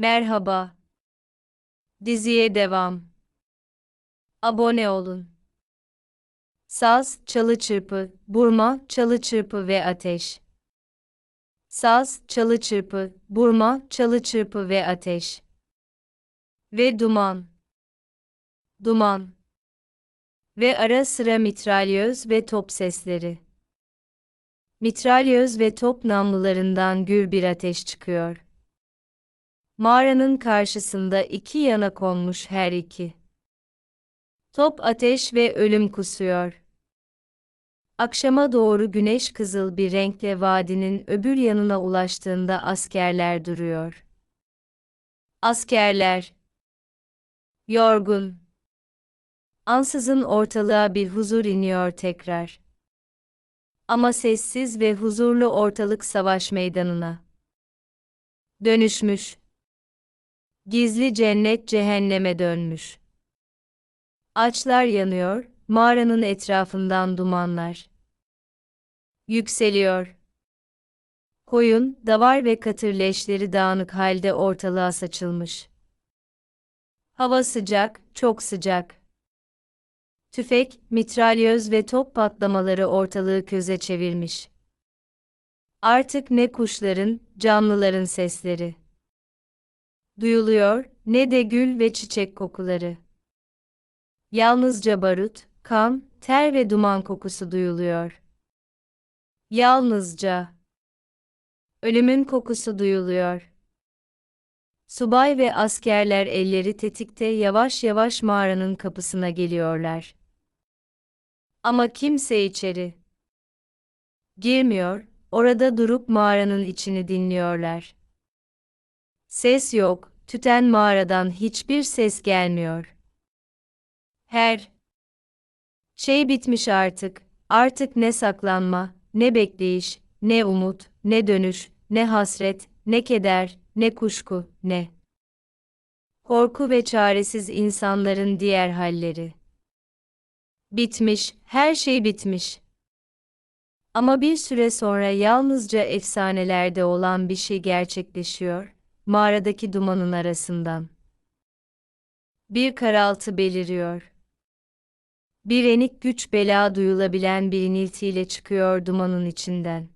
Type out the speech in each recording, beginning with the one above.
Merhaba. Diziye devam. Abone olun. Saz, çalı çırpı, burma, çalı çırpı ve ateş. Saz, çalı çırpı, burma, çalı çırpı ve ateş. Ve duman. Duman. Ve ara sıra mitralyöz ve top sesleri. Mitralyöz ve top namlularından gür bir ateş çıkıyor. Mağaranın karşısında iki yana konmuş her iki. Top ateş ve ölüm kusuyor. Akşama doğru güneş kızıl bir renkle vadinin öbür yanına ulaştığında askerler duruyor. Askerler. Yorgun. Ansızın ortalığa bir huzur iniyor tekrar. Ama sessiz ve huzurlu ortalık savaş meydanına. Dönüşmüş. Gizli cennet cehenneme dönmüş. Açlar yanıyor, mağaranın etrafından dumanlar. Yükseliyor. Koyun, davar ve katır leşleri dağınık halde ortalığa saçılmış. Hava sıcak, çok sıcak. Tüfek, mitralyöz ve top patlamaları ortalığı köze çevirmiş. Artık ne kuşların, canlıların sesleri duyuluyor, ne de gül ve çiçek kokuları. Yalnızca barut, kan, ter ve duman kokusu duyuluyor. Yalnızca ölümün kokusu duyuluyor. Subay ve askerler elleri tetikte yavaş yavaş mağaranın kapısına geliyorlar. Ama kimse içeri girmiyor, orada durup mağaranın içini dinliyorlar. Ses yok, tüten mağaradan hiçbir ses gelmiyor. Her şey bitmiş artık, artık ne saklanma, ne bekleyiş, ne umut, ne dönüş, ne hasret, ne keder, ne kuşku, ne korku ve çaresiz insanların diğer halleri. Bitmiş, her şey bitmiş. Ama bir süre sonra yalnızca efsanelerde olan bir şey gerçekleşiyor mağaradaki dumanın arasından. Bir karaltı beliriyor. Bir enik güç bela duyulabilen bir iniltiyle çıkıyor dumanın içinden.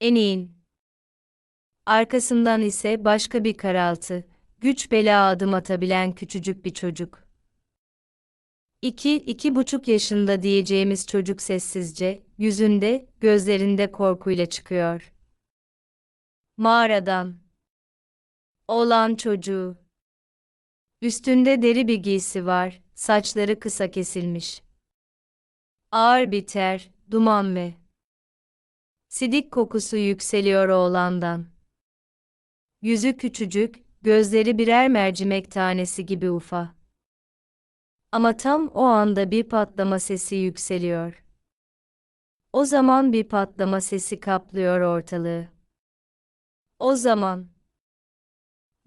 Eniğin. Arkasından ise başka bir karaltı, güç bela adım atabilen küçücük bir çocuk. İki, iki buçuk yaşında diyeceğimiz çocuk sessizce, yüzünde, gözlerinde korkuyla çıkıyor. Mağaradan. Oğlan çocuğu. Üstünde deri bir giysi var, saçları kısa kesilmiş. Ağır biter, duman ve sidik kokusu yükseliyor oğlandan. Yüzü küçücük, gözleri birer mercimek tanesi gibi ufa. Ama tam o anda bir patlama sesi yükseliyor. O zaman bir patlama sesi kaplıyor ortalığı. O zaman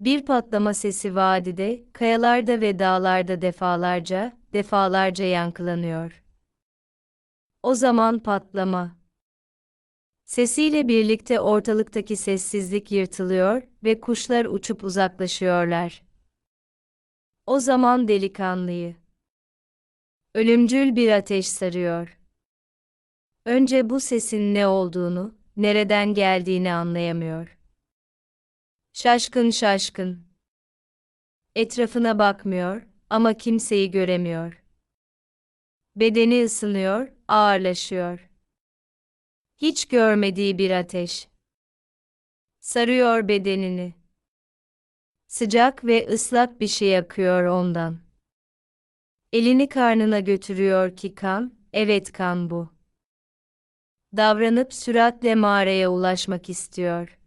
bir patlama sesi vadide, kayalarda ve dağlarda defalarca, defalarca yankılanıyor. O zaman patlama. Sesiyle birlikte ortalıktaki sessizlik yırtılıyor ve kuşlar uçup uzaklaşıyorlar. O zaman delikanlıyı. Ölümcül bir ateş sarıyor. Önce bu sesin ne olduğunu, nereden geldiğini anlayamıyor. Şaşkın şaşkın. Etrafına bakmıyor ama kimseyi göremiyor. Bedeni ısınıyor, ağırlaşıyor. Hiç görmediği bir ateş. Sarıyor bedenini. Sıcak ve ıslak bir şey akıyor ondan. Elini karnına götürüyor ki kan, evet kan bu. Davranıp süratle mağaraya ulaşmak istiyor.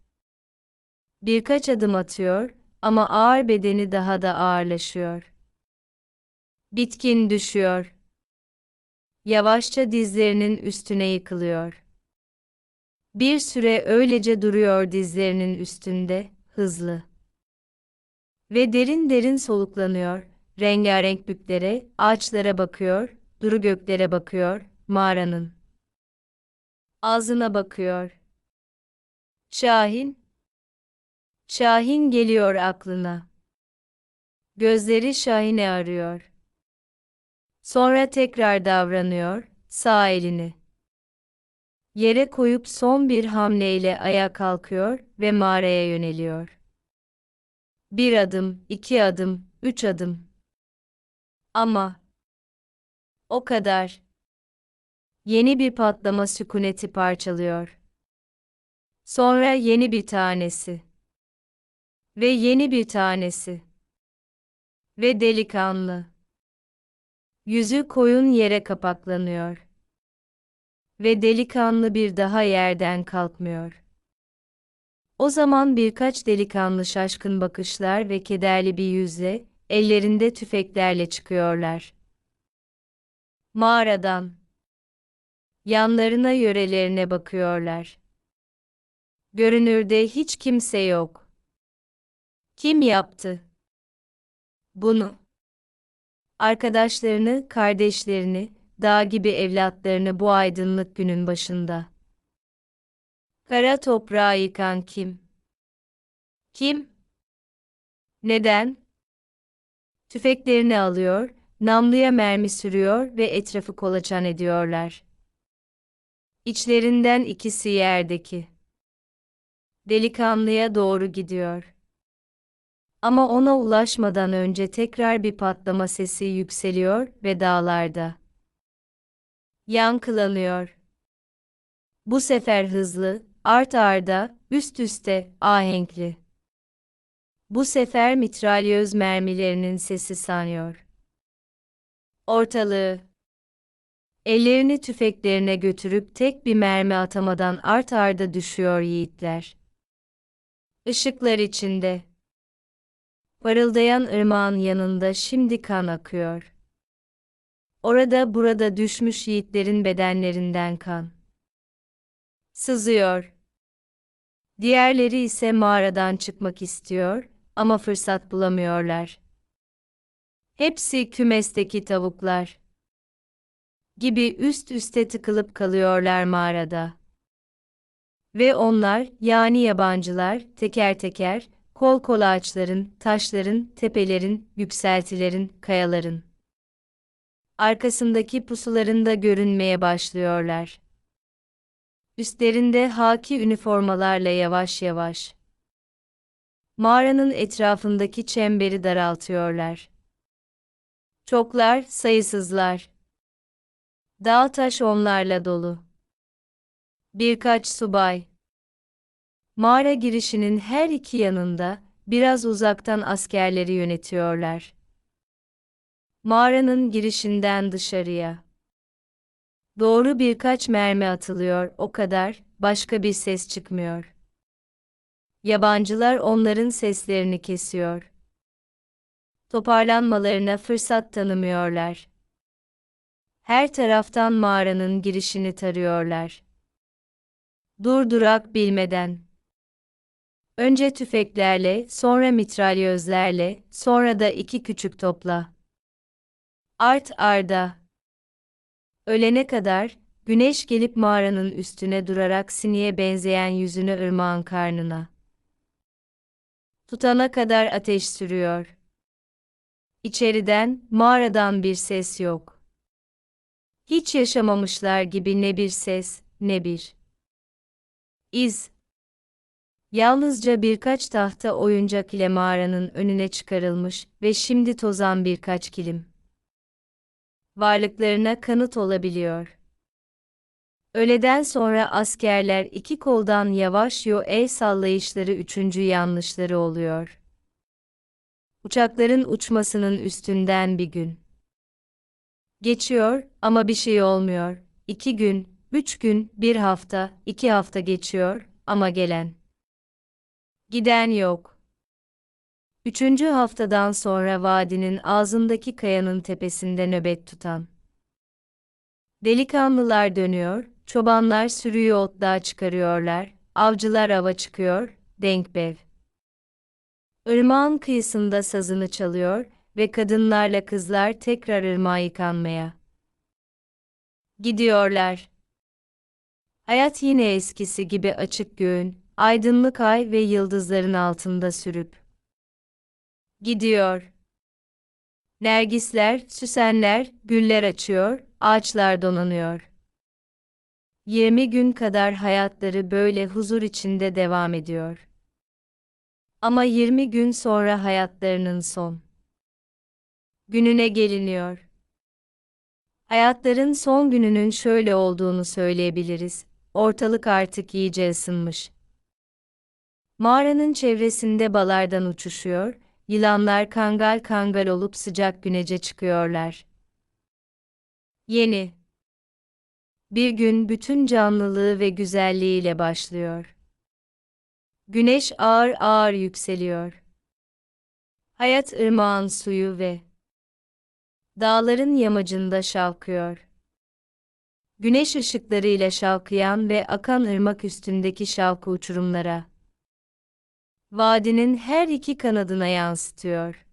Birkaç adım atıyor ama ağır bedeni daha da ağırlaşıyor. Bitkin düşüyor. Yavaşça dizlerinin üstüne yıkılıyor. Bir süre öylece duruyor dizlerinin üstünde, hızlı. Ve derin derin soluklanıyor, rengarenk büklere, ağaçlara bakıyor, duru göklere bakıyor, mağaranın. Ağzına bakıyor. Şahin, Şahin geliyor aklına. Gözleri Şahin'i arıyor. Sonra tekrar davranıyor, sağ elini. Yere koyup son bir hamleyle ayağa kalkıyor ve mağaraya yöneliyor. Bir adım, iki adım, üç adım. Ama o kadar. Yeni bir patlama sükuneti parçalıyor. Sonra yeni bir tanesi. Ve yeni bir tanesi. Ve delikanlı. Yüzü koyun yere kapaklanıyor. Ve delikanlı bir daha yerden kalkmıyor. O zaman birkaç delikanlı şaşkın bakışlar ve kederli bir yüzle, ellerinde tüfeklerle çıkıyorlar. Mağaradan. Yanlarına yörelerine bakıyorlar. Görünürde hiç kimse yok. Kim yaptı? Bunu. Arkadaşlarını, kardeşlerini, dağ gibi evlatlarını bu aydınlık günün başında. Kara toprağı yıkan kim? Kim? Neden? Tüfeklerini alıyor, namluya mermi sürüyor ve etrafı kolaçan ediyorlar. İçlerinden ikisi yerdeki. Delikanlıya doğru gidiyor. Ama ona ulaşmadan önce tekrar bir patlama sesi yükseliyor ve dağlarda yankılanıyor. Bu sefer hızlı, art arda, üst üste, ahenkli. Bu sefer mitralyöz mermilerinin sesi sanıyor. Ortalığı. Ellerini tüfeklerine götürüp tek bir mermi atamadan art arda düşüyor yiğitler. Işıklar içinde. Parıldayan ırmağın yanında şimdi kan akıyor. Orada burada düşmüş yiğitlerin bedenlerinden kan. Sızıyor. Diğerleri ise mağaradan çıkmak istiyor ama fırsat bulamıyorlar. Hepsi kümesteki tavuklar gibi üst üste tıkılıp kalıyorlar mağarada. Ve onlar, yani yabancılar, teker teker, kol kol ağaçların, taşların, tepelerin, yükseltilerin, kayaların arkasındaki pusularında görünmeye başlıyorlar. Üstlerinde haki üniformalarla yavaş yavaş. Mağaranın etrafındaki çemberi daraltıyorlar. Çoklar, sayısızlar. Dağ taş onlarla dolu. Birkaç subay. Mağara girişinin her iki yanında, biraz uzaktan askerleri yönetiyorlar. Mağaranın girişinden dışarıya. Doğru birkaç mermi atılıyor, o kadar, başka bir ses çıkmıyor. Yabancılar onların seslerini kesiyor. Toparlanmalarına fırsat tanımıyorlar. Her taraftan mağaranın girişini tarıyorlar. Durdurak bilmeden. Önce tüfeklerle, sonra mitralyözlerle, sonra da iki küçük topla. Art arda. Ölene kadar, güneş gelip mağaranın üstüne durarak siniye benzeyen yüzünü ırmağın karnına. Tutana kadar ateş sürüyor. İçeriden, mağaradan bir ses yok. Hiç yaşamamışlar gibi ne bir ses, ne bir iz. Yalnızca birkaç tahta oyuncak ile mağaranın önüne çıkarılmış ve şimdi tozan birkaç kilim. Varlıklarına kanıt olabiliyor. Öğleden sonra askerler iki koldan yavaş yo el sallayışları üçüncü yanlışları oluyor. Uçakların uçmasının üstünden bir gün. Geçiyor ama bir şey olmuyor. İki gün, üç gün, bir hafta, iki hafta geçiyor ama gelen. Giden yok. Üçüncü haftadan sonra vadinin ağzındaki kayanın tepesinde nöbet tutan. Delikanlılar dönüyor, çobanlar sürüyü otluğa çıkarıyorlar, avcılar ava çıkıyor, denkbev. Irmağın kıyısında sazını çalıyor ve kadınlarla kızlar tekrar ırmağa yıkanmaya. Gidiyorlar. Hayat yine eskisi gibi açık göğün, aydınlık ay ve yıldızların altında sürüp gidiyor. Nergisler, süsenler, güller açıyor, ağaçlar donanıyor. 20 gün kadar hayatları böyle huzur içinde devam ediyor. Ama 20 gün sonra hayatlarının son gününe geliniyor. Hayatların son gününün şöyle olduğunu söyleyebiliriz. Ortalık artık iyice ısınmış. Mağaranın çevresinde balardan uçuşuyor, yılanlar kangal kangal olup sıcak günece çıkıyorlar. Yeni bir gün bütün canlılığı ve güzelliğiyle başlıyor. Güneş ağır ağır yükseliyor. Hayat ırmağın suyu ve dağların yamacında şalkıyor. Güneş ışıklarıyla şalkıyan ve akan ırmak üstündeki şalkı uçurumlara, vadinin her iki kanadına yansıtıyor.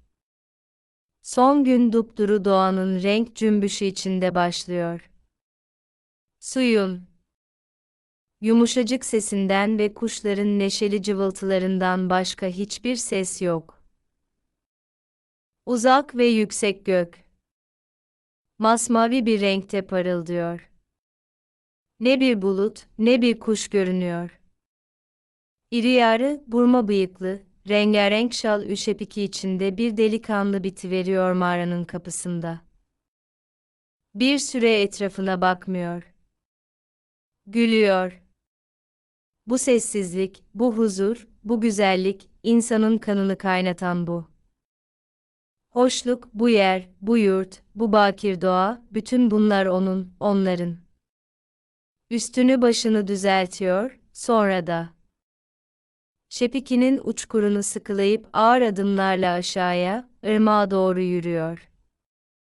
Son gün dupduru doğanın renk cümbüşü içinde başlıyor. Suyun yumuşacık sesinden ve kuşların neşeli cıvıltılarından başka hiçbir ses yok. Uzak ve yüksek gök masmavi bir renkte parıldıyor. Ne bir bulut, ne bir kuş görünüyor. İri yarı, burma bıyıklı, rengarenk şal üşepiki içinde bir delikanlı bitiveriyor mağaranın kapısında. Bir süre etrafına bakmıyor. Gülüyor. Bu sessizlik, bu huzur, bu güzellik, insanın kanını kaynatan bu. Hoşluk, bu yer, bu yurt, bu bakir doğa, bütün bunlar onun, onların. Üstünü başını düzeltiyor, sonra da. Şepiki'nin uçkurunu sıkılayıp ağır adımlarla aşağıya, ırmağa doğru yürüyor.